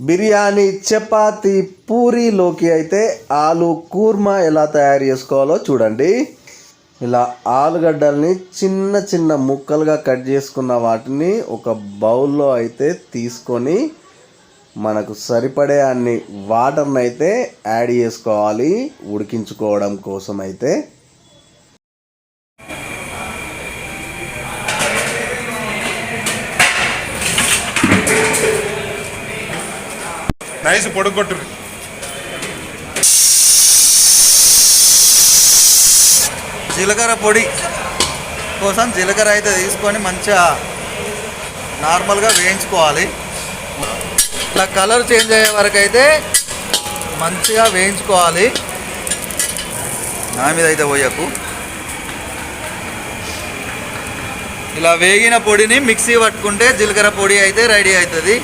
బిర్యానీ చపాతి పూరీలోకి అయితే ఆలు కూర్మా ఎలా తయారు చేసుకోవాలో చూడండి. ఇలా ఆలుగడ్డల్ని చిన్న చిన్న ముక్కలుగా కట్ చేసుకున్న వాటిని ఒక బౌల్లో అయితే తీసుకొని మనకు సరిపడే అన్ని వాటర్ని అయితే యాడ్ చేసుకోవాలి ఉడికించుకోవడం కోసం అయితే. నైస్ పొడుగు జీలకర్ర పొడి కోసం జీలకర్ర అయితే తీసుకొని మంచిగా నార్మల్గా వేయించుకోవాలి. ఇట్లా కలర్ చేంజ్ అయ్యే వరకు అయితే మంచిగా వేయించుకోవాలి. నా మీద అయితే పోయకు. ఇలా వేగిన పొడిని మిక్సీ పట్టుకుంటే జీలకర్ర పొడి అయితే రెడీ అవుతుంది.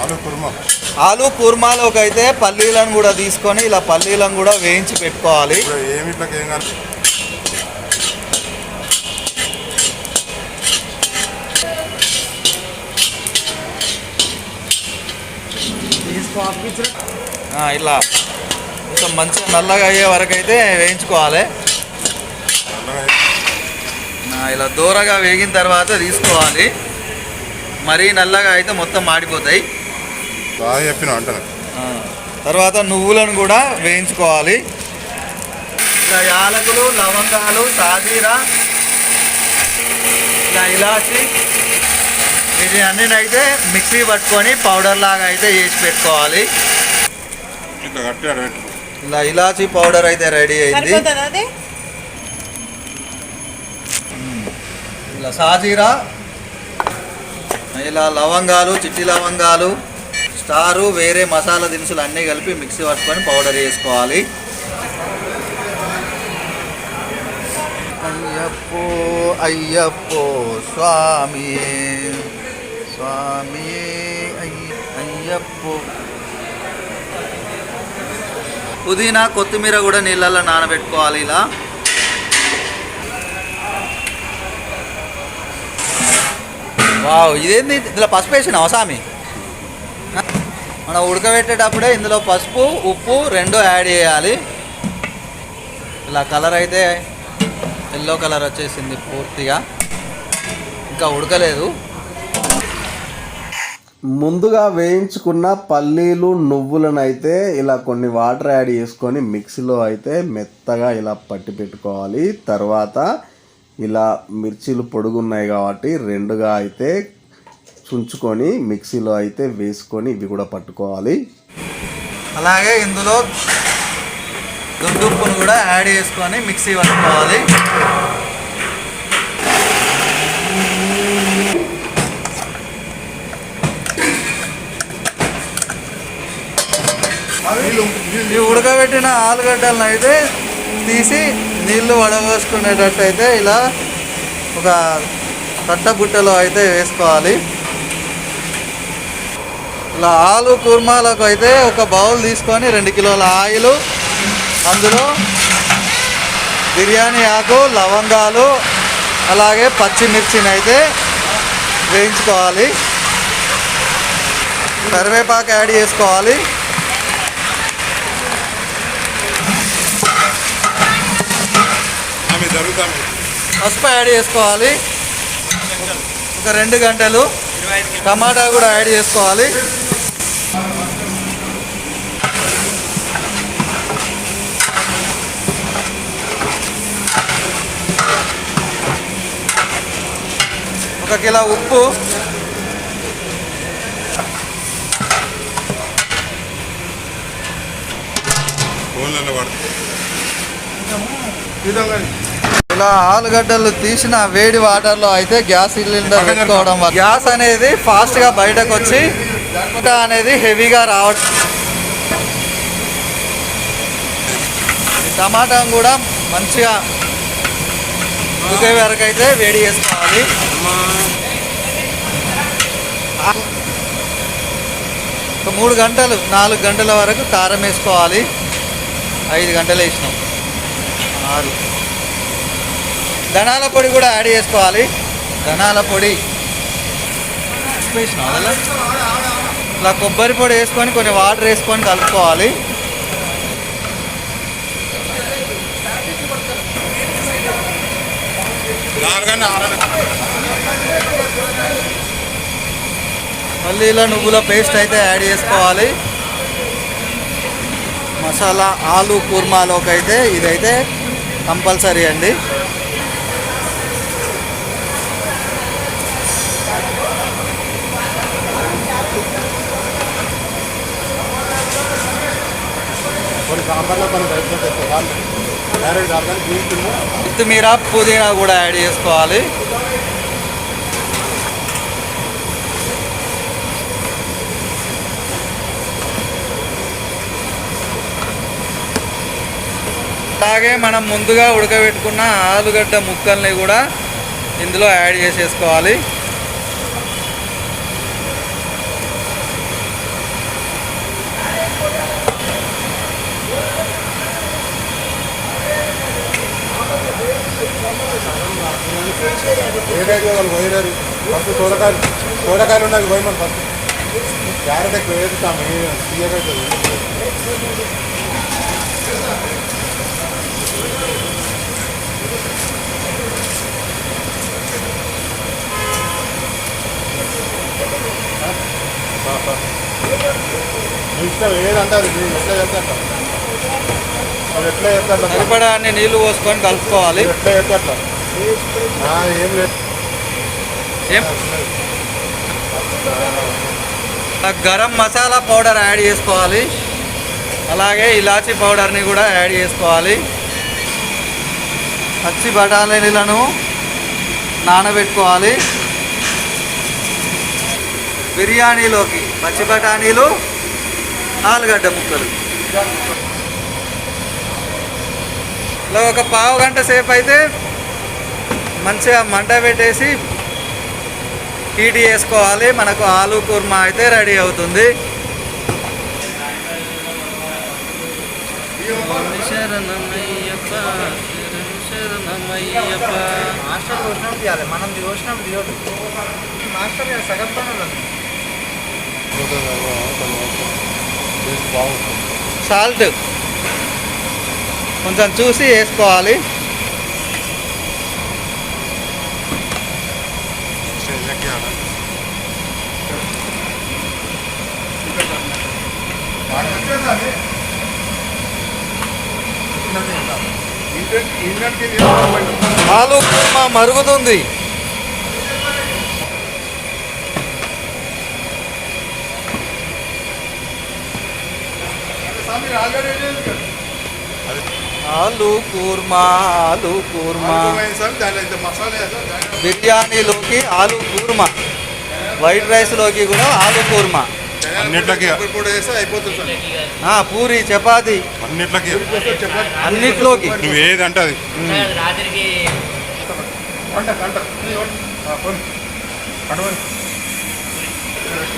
ఆలు కుర్మా. ఆలు కుర్మాలోకి అయితే పల్లీలను కూడా తీసుకొని ఇలా పల్లీలను కూడా వేయించి పెట్టుకోవాలి. ఇలా కొంచెం మంచిగా నల్లగా అయ్యే వరకు అయితే వేయించుకోవాలి ఇలా దూరగా వేగిన తర్వాత తీసుకోవాలి. మరీ నల్లగా అయితే మొత్తం మాడిపోతాయి. బాగా చెప్పిన అంటాను. తర్వాత నువ్వులను కూడా వేయించుకోవాలి. ఇలా యాలకులు లవంగాలు సాజీరా ఇలా ఇలాచి ఇది అన్నినైతే మిక్సీ పట్టుకొని పౌడర్ లాగా అయితే చేసి పెట్టుకోవాలి. ఇలా ఇలాచి పౌడర్ అయితే రెడీ అయింది. ఇలా సాజీరా ఇలా లవంగాలు చిట్టి లవంగాలు స్టారు వేరే మసాలా దినుసులు అన్నీ కలిపి మిక్సీ పట్టుకొని పౌడర్ చేసుకోవాలి అయ్యప్పో అయ్యప్పో స్వామి స్వామి అయ్యప్పో. పుదీనా కొత్తిమీర కూడా నీళ్ళల్లో నానబెట్టుకోవాలి ఇలా. వావ్ ఇదేంది? ఇందులో పసుపు వేసినావా స్వామి? మనం ఉడకబెట్టేటప్పుడే ఇందులో పసుపు ఉప్పు రెండు యాడ్ చేయాలి. ఇలా కలర్ అయితే ఎల్లో కలర్ వచ్చేసింది పూర్తిగా. ఇంకా ఉడకలేదు. ముందుగా వేయించుకున్న పల్లీలు నువ్వులను అయితే ఇలా కొన్ని వాటర్ యాడ్ చేసుకొని మిక్సీలో అయితే మెత్తగా ఇలా పట్టి పెట్టుకోవాలి. తర్వాత ఇలా మిర్చీలు పొడుగున్నాయి కాబట్టి రెండుగా అయితే చుంచుకొని మిక్సీలో అయితే వేసుకొని ఇవి కూడా పట్టుకోవాలి. అలాగే ఇందులో దుడ్డుప్పును కూడా యాడ్ చేసుకొని మిక్సీ పట్టుకోవాలి. ఈ ఉడకబెట్టిన ఆలుగడ్డలను అయితే తీసి నీళ్ళు వడబోసుకునేటట్టు అయితే ఇలా ఒక కట్టబుట్టలో అయితే వేసుకోవాలి. ఇలా ఆలు కుర్మాలకు అయితే ఒక బౌల్ తీసుకొని రెండు కిలోల ఆయిల్ అందులో బిర్యానీ ఆకు లవంగాలు అలాగే పచ్చిమిర్చిని అయితే వేయించుకోవాలి. కరివేపాకు యాడ్ చేసుకోవాలి. పసుపు యాడ్ చేసుకోవాలి. ఒక రెండు గంటలు టమాటా కూడా యాడ్ చేసుకోవాలి. ఒక కిలో ఉప్పు. ఇలా ఆలుగడ్డలు తీసిన వేడి వాటర్లో అయితే గ్యాస్ సిలిండర్ పెట్టుకోవడం వల్ల గ్యాస్ అనేది ఫాస్ట్గా బయటకు వచ్చి అనేది హెవీగా రావడం టమాటా కూడా మంచిగా ఉడికే వరకు అయితే వేడి చేసుకోవాలి. ఒక మూడు గంటలు నాలుగు గంటల వరకు కారం వేసుకోవాలి. ఐదు గంటలు వేసినాం. ఆరు. ధనాల పొడి కూడా యాడ్ చేసుకోవాలి. ధనాల పొడి. ఇలా కొబ్బరి పొడి వేసుకొని కొన్ని వాటర్ వేసుకొని కలుపుకోవాలి. నాలుగన్నా ఆరన్నా. ఇలా నువ్వుల పేస్ట్ అయితే యాడ్ చేసుకోవాలి. మసాలా ఆలు కుర్మాలోకి అయితే ఇదైతే కంపల్సరీ అండి. కొత్తిమీర పుదీనా కూడా యాడ్ చేసుకోవాలి. అలాగే మనం ముందుగా ఉడకబెట్టుకున్న ఆలుగడ్డ ముక్కల్ని కూడా ఇందులో యాడ్ చేసేసుకోవాలి. ఏదైతే వాళ్ళు పోయినారు ఫస్ట్ సోరకాయలు సోరకాయలు ఉన్నది పోయి మనం ఫస్ట్. క్యారెట్ ఎక్కువ వేస్తాము తీయకైతే ఇష్టం ఏదంటారు ఎట్లా చేస్తారు వాళ్ళు ఎట్లా చేస్తారు సరిపడా అన్ని నీళ్ళు పోసుకొని కలుపుకోవాలి. ఎట్లా చేస్తారు ఏం? లేదు గరం మసాలా పౌడర్ యాడ్ చేసుకోవాలి. అలాగే ఇలాచీ పౌడర్ని కూడా యాడ్ చేసుకోవాలి. పచ్చి బఠానీలను నానబెట్టుకోవాలి. బిర్యానీలోకి పచ్చి బఠానీలు ఆలుగడ్డ ముక్కలు. ఇలా ఒక పావు గంట సేపు అయితే మంచిగా మంట పెట్టేసి హీట్ చేసుకోవాలి. మనకు ఆలు కుర్మా అయితే రెడీ అవుతుంది. మాస్టర్ చూసినప్పుడు తీయాలి. మనం చూసినప్పుడు తీయదు మాస్టర్ సగం పనులు సాల్ట్. కొంచెం చూసి వేసుకోవాలి. ఆలు కుర్మా మరుగుతుంది. ఆలు కూర్మా ఆలు కూర్మా. బిర్యానీలోకి ఆలు కూర్మా. వైట్ రైస్లోకి కూడా ఆలు కూర్మా. అన్నిట్లకి. ఆ, పూరి చపాతి. అన్నిట్లకి. అన్నిట్లోకి. నువ్వు ఏది అంటే అది. రాత్రికి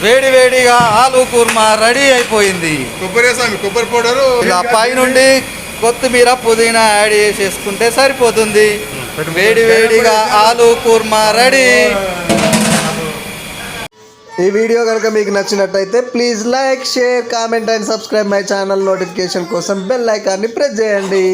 వేడి వేడిగా ఆలు కూర్మా రెడీ అయిపోయింది. కొబ్బరి కొబ్బరి పౌడరు. ఇలా పైనుండి కొత్తిమీర పుదీనా యాడ్ చేసేసుకుంటే సరిపోతుంది. వేడి వేడిగా ఆలు కూర్మా రెడీ. ఈ వీడియో కనుక మీకు నచ్చినట్టయితే please like share comment and subscribe my channel notification కోసం బెల్ ఐకాన్ని ప్రెస్ చేయండి.